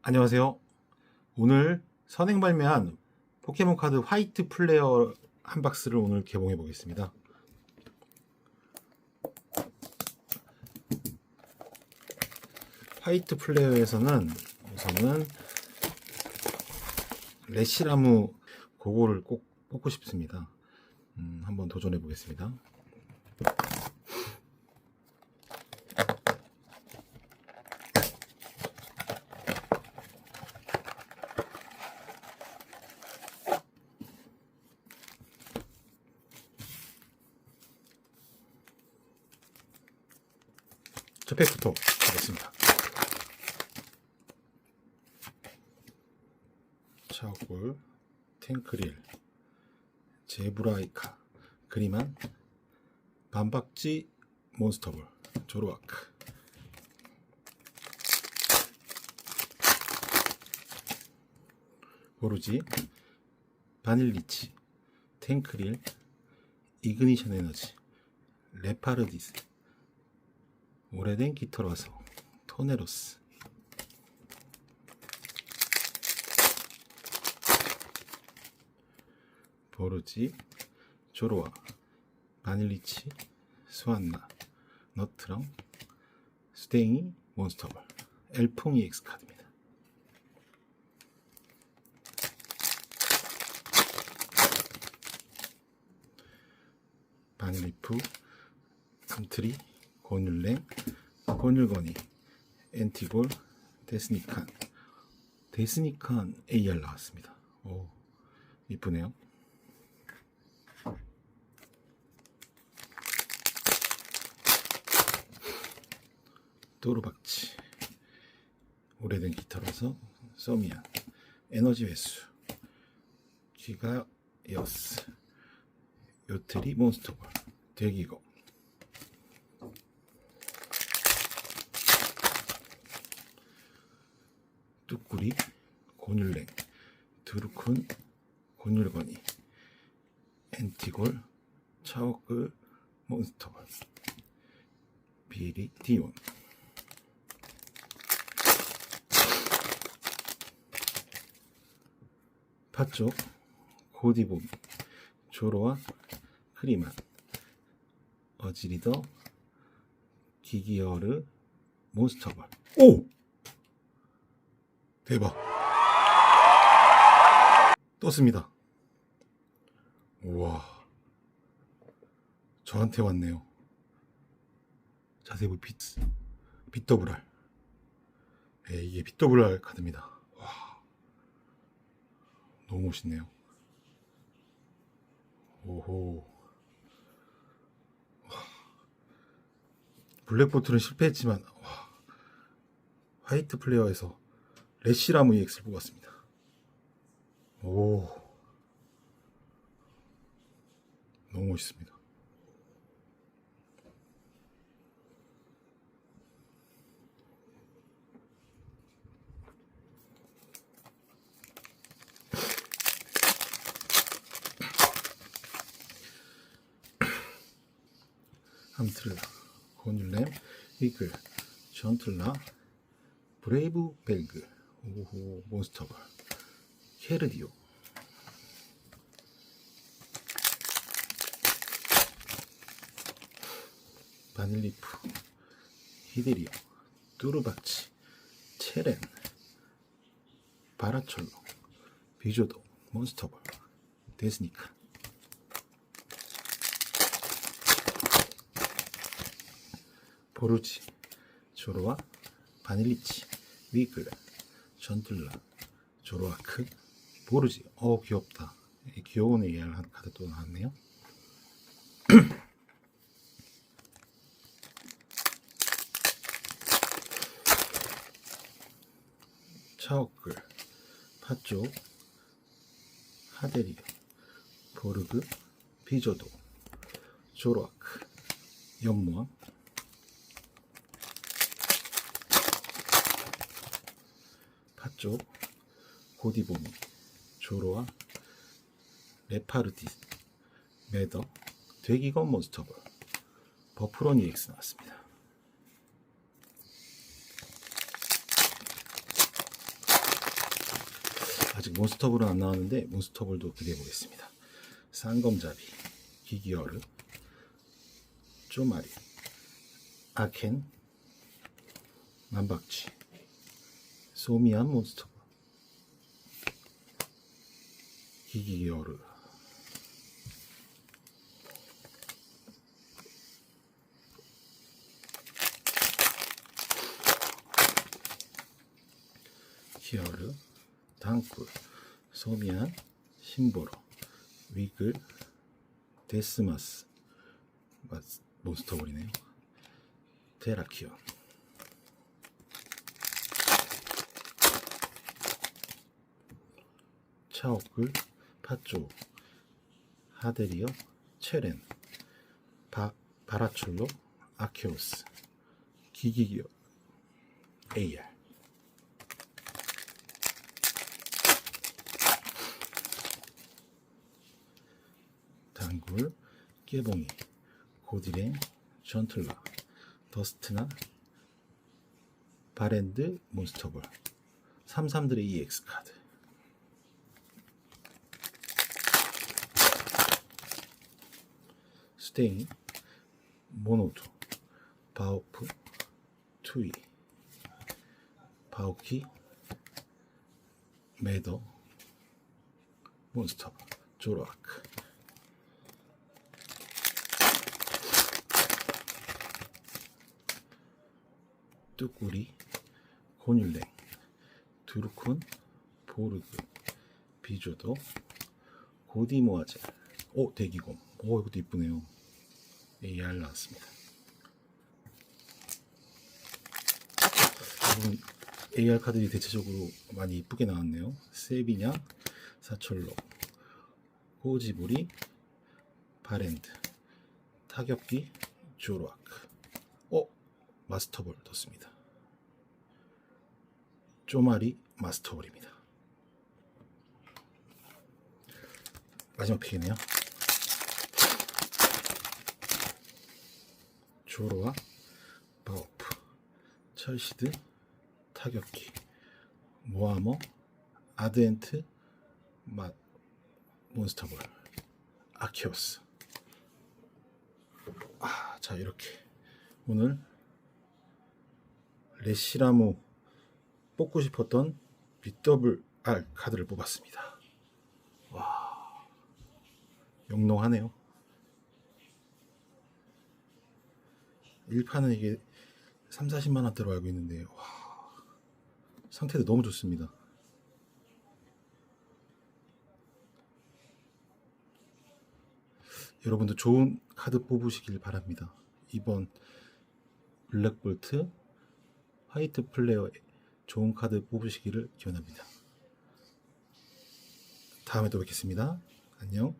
안녕하세요. 오늘 선행 발매한 포켓몬 카드 화이트 플레이어 한 박스를 오늘 개봉해 보겠습니다. 화이트 플레이어에서는 우선은 레시라무 그거를 꼭 뽑고 싶습니다. 음, 한번 도전해 보겠습니다. 첫 팩부터 가겠습니다. 차골, 탱크릴, 제브라이카, 그리만, 반박지, 몬스터볼, 조로아크. 보루지, 바닐리치, 탱크릴, 이그니션 에너지, 레파르디스, 오래된 깃털 와서 토네로스. 보르지 조로아 바닐리치 수안나 너트랑 수댕이 몬스터볼 엘풍 EX 카드입니다. 바닐리프 감트리 곤율랭 곤율건이 엔티골 데스니칸. 데스니칸 AR 나왔습니다. 오 이쁘네요. 또르박치. 오래된 기타로서 서미안. 에너지 회수. 기가여스. 요트리 몬스터볼. 대기고 뚜꾸리, 곤율랭, 드루쿤, 곤율건이, 엔티골, 차오끌, 몬스터볼, 비리, 디온. 파쪽, 고디봄, 조로와 크리만, 어지리더, 기기어르, 몬스터볼. 오! 대박. 떴습니다. 우와. 저한테 왔네요. 자세히 빛, 빛더블알. 네, 이게 빛더블알 카드입니다. 와. 너무 멋있네요. 오호. 와. 블랙보틀은 실패했지만, 와. 화이트 플레이어에서 레시라무 EX를 뽑았습니다. 오. 너무 멋있습니다. 함틀라, 곤율렘, 이글, 전틀라, 브레이브 벨그, 오호, 몬스터볼, 케르디오, 바닐리프, 히데리오, 뚜르바치, 체렌, 바라철로, 비조도, 몬스터볼, 데스니카, 보루지, 조로와 바닐리치, 위글, 전툴라, 조로아크, 보르지. 어 귀엽다. 이 귀여운 AR 한 카드 또 나왔네요. 차오클, 파쪽, 하데리오, 보르그, 비조도, 조로아크, 연무왕, 쪽, 고디보미, 조로와 레파르디, 메더, 되기건 몬스터볼, 버프론 EX 나왔습니다. 아직 몬스터볼은 안 나왔는데 몬스터볼도 기대해 보겠습니다. 쌍검잡이, 기기어르, 쪼마리, 아켄, 만박쥐, 소미안 몬스터볼, 기기어르, 히어르, 당쿨, 소미안, 심보로, 위글, 데스마스, 마스- 몬스터볼이네요. 테라키온, 차오글, 파쪼, 하데리어, 체렌, 바, 바라출로, 아키오스, 기기기어, AR. 단굴, 깨봉이, 고디랭, 전틀라, 더스트나, 바랜드, 몬스터볼, 33들의 EX 카드. 스테인, 모노토, 바오프, 투이, 바오키, 메더, 몬스터, 조로아크. 뚜꾸리, 곤율랭, 두르쿤, 보르그, 비조도, 고디모아젤, 오 대기곰, 오 이것도 이쁘네요. AR 나왔습니다. 여러분 AR 카드들이 대체적으로 많이 이쁘게 나왔네요. 세비냐, 사철로, 호지부리, 바랜드, 타격기, 조로아크. 어 마스터볼 떴습니다. 쪼마리 마스터볼입니다. 마지막 팩이네요. 조로와 바오프, 철시드, 타격기, 모아머, 아드엔트, 마, 몬스터볼, 아키오스. 아, 자 이렇게 오늘 레시라모 뽑고 싶었던 BWR 카드를 뽑았습니다. 와, 영롱하네요. 1판은 이게 3, 40만 원대로 알고 있는데 와, 상태도 너무 좋습니다. 여러분도 좋은 카드 뽑으시길 바랍니다. 이번 블랙볼트 화이트 플레어에 좋은 카드 뽑으시기를 기원합니다. 다음에 또 뵙겠습니다. 안녕.